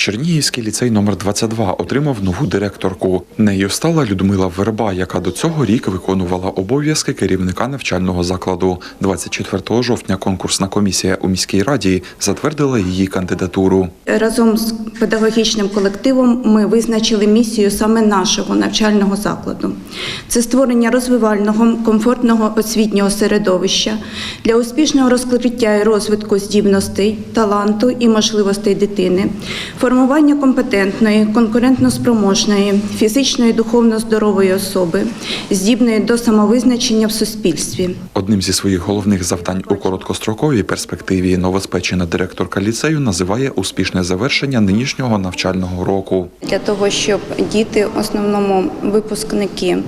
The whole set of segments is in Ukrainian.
Чернігівський ліцей номер 22 отримав нову директорку. Нею стала Людмила Верба, яка до цього рік виконувала обов'язки керівника навчального закладу. 24 жовтня конкурсна комісія у міській раді затвердила її кандидатуру. Разом з педагогічним колективом ми визначили місію саме нашого навчального закладу. Це створення розвивального, комфортного освітнього середовища для успішного розкриття і розвитку здібностей, таланту і можливостей дитини, формування компетентної, конкурентноспроможної, фізично і духовно здорової особи, здібної до самовизначення в суспільстві. Одним зі своїх головних завдань у короткостроковій перспективі новоспечена директорка ліцею називає успішне завершення нинішнього навчального року. Для того, щоб діти, в основному випускники,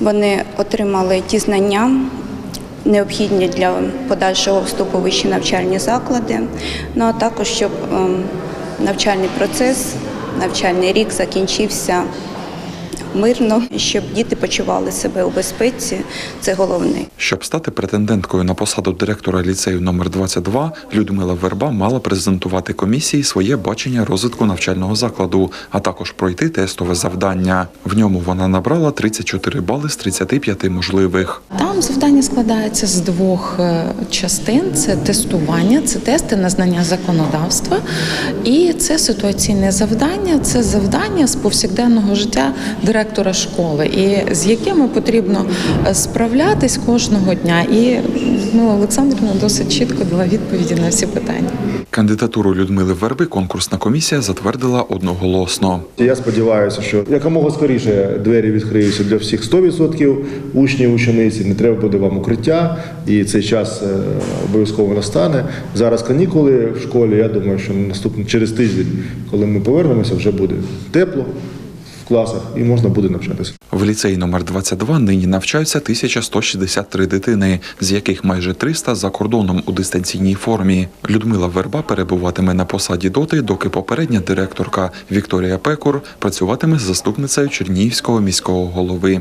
вони отримали ті знання, необхідні для подальшого вступу в вищі навчальні заклади, ну а також щоб ем, навчальний процес, навчальний рік закінчився мирно, щоб діти почували себе у безпеці. Це головне. Щоб стати претенденткою на посаду директора ліцею номер 22, Людмила Верба мала презентувати комісії своє бачення розвитку навчального закладу, а також пройти тестове завдання. В ньому вона набрала 34 бали з 35 можливих. Там завдання складається з двох е, частин: це тестування, це тести на знання законодавства, і це ситуаційне завдання, це завдання з повсякденного життя директора школи, і з якими потрібно е, справлятись кожного дня. І Людмила Олександрівна досить чітко дала відповіді на всі питання. Кандидатуру Людмили Верби конкурсна комісія затвердила одноголосно. Я сподіваюся, що якомога скоріше двері відкриються для всіх 100% учнів, учениці. Не треба буде вам укриття, і цей час е, обов'язково настане. Зараз канікули в школі. Я думаю, що наступний через тиждень, коли ми повернемося, вже буде тепло класах і можна буде навчатися. В ліцеї номер 22 нині навчаються 1163 дитини, з яких майже 300 за кордоном у дистанційній формі. Людмила Верба перебуватиме на посаді доти, доки попередня директорка Вікторія Пекур працюватиме з заступницею Чернігівського міського голови.